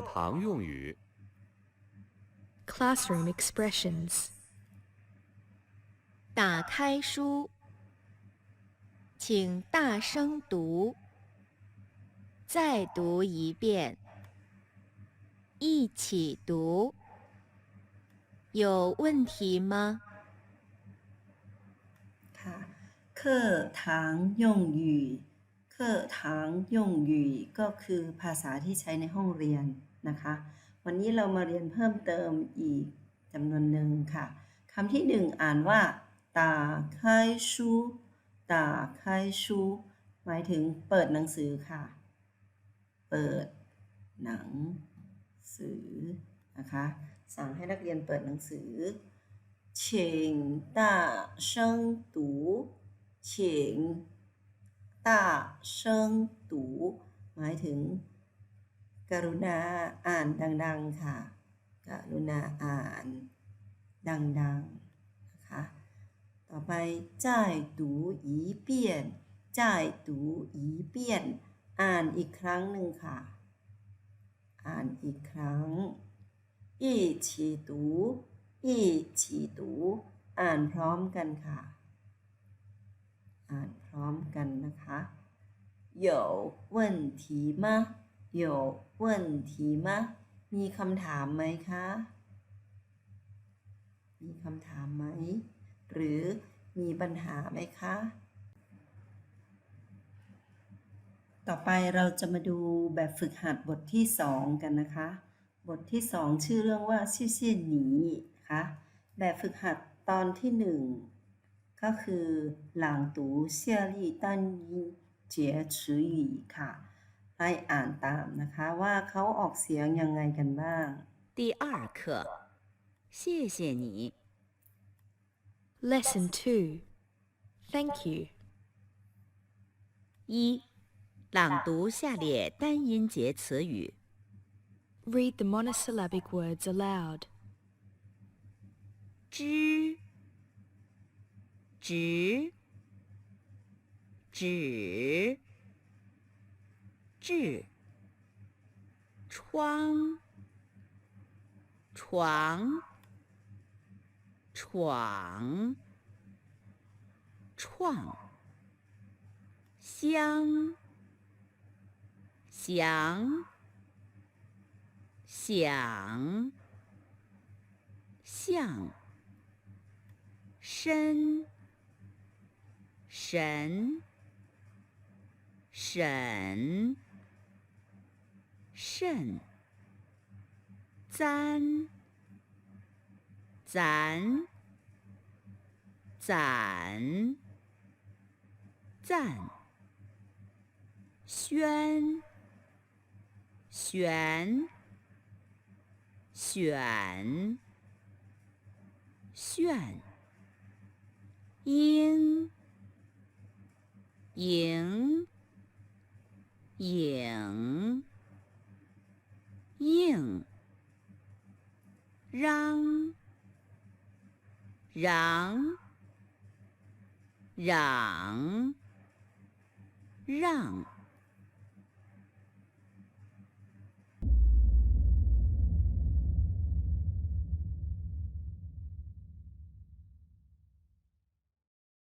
课堂用语：Classroom expressions。打开书，请大声读，再读一遍，一起读。有问题吗？课堂用语。อถางย่งหยู่เคอถางย่งหยู่ก็คือภาษาที่ใช้ในห้องเรียนนะคะ วันนี้เรามาเรียนเพิ่มเติมอีกจำนวนหนึ่งค่ะคำที่หนึ่งอ่านว่าตาไคชูตาไคชูหมายถึงเปิดหนังสือค่ะ เปิดหนังสือนะคะ สั่งให้นักเรียนเปิดหนังสือ 请大声读，请 ต้าเชิงตูหมายถึง กรุณาอ่านดัง ๆ ค่ะ กรุณาอ่านดัง ๆ นะคะ ต่อไปจ่ายตูอีเปียนจ่ายตูอีเปียน อ่านอีกครั้งหนึ่งค่ะ อ่านอีกครั้งอีฉีตูอีฉีตูอ่านพร้อมกันค่ะอ่านพร้อมกันนะคะ有问题吗有问题吗มีคำถามไหมคะ มีคำถามไหม หรือมีปัญหาไหมคะ ต่อไปเราจะมาดูแบบฝึกหัดบทที่ 2 กันนะคะ บทที่ 2 ชื่อเรื่องว่าชื่อเชี่ยหนีนะคะแบบฝึกหัดตอนที่ 1 ก็คือ หลังตูเชี่ยลี่ตันยินเจียฉือหยีค่ะให้อ่านตามนะคะว่าเขาออกเสียงยังไงกันบ้าง 第二课，谢谢你。 Lesson 2. Thank you. 一，朗读下列单音节词语： Read the monosyllabic words aloud. 知、 直、指、治、窗、床、闯、创、香、翔、想、象。身、神、审、慎、簪、咱、攒、赞、宣、选、选、炫。应、迎、影、应、嚷、嚷、嚷、让、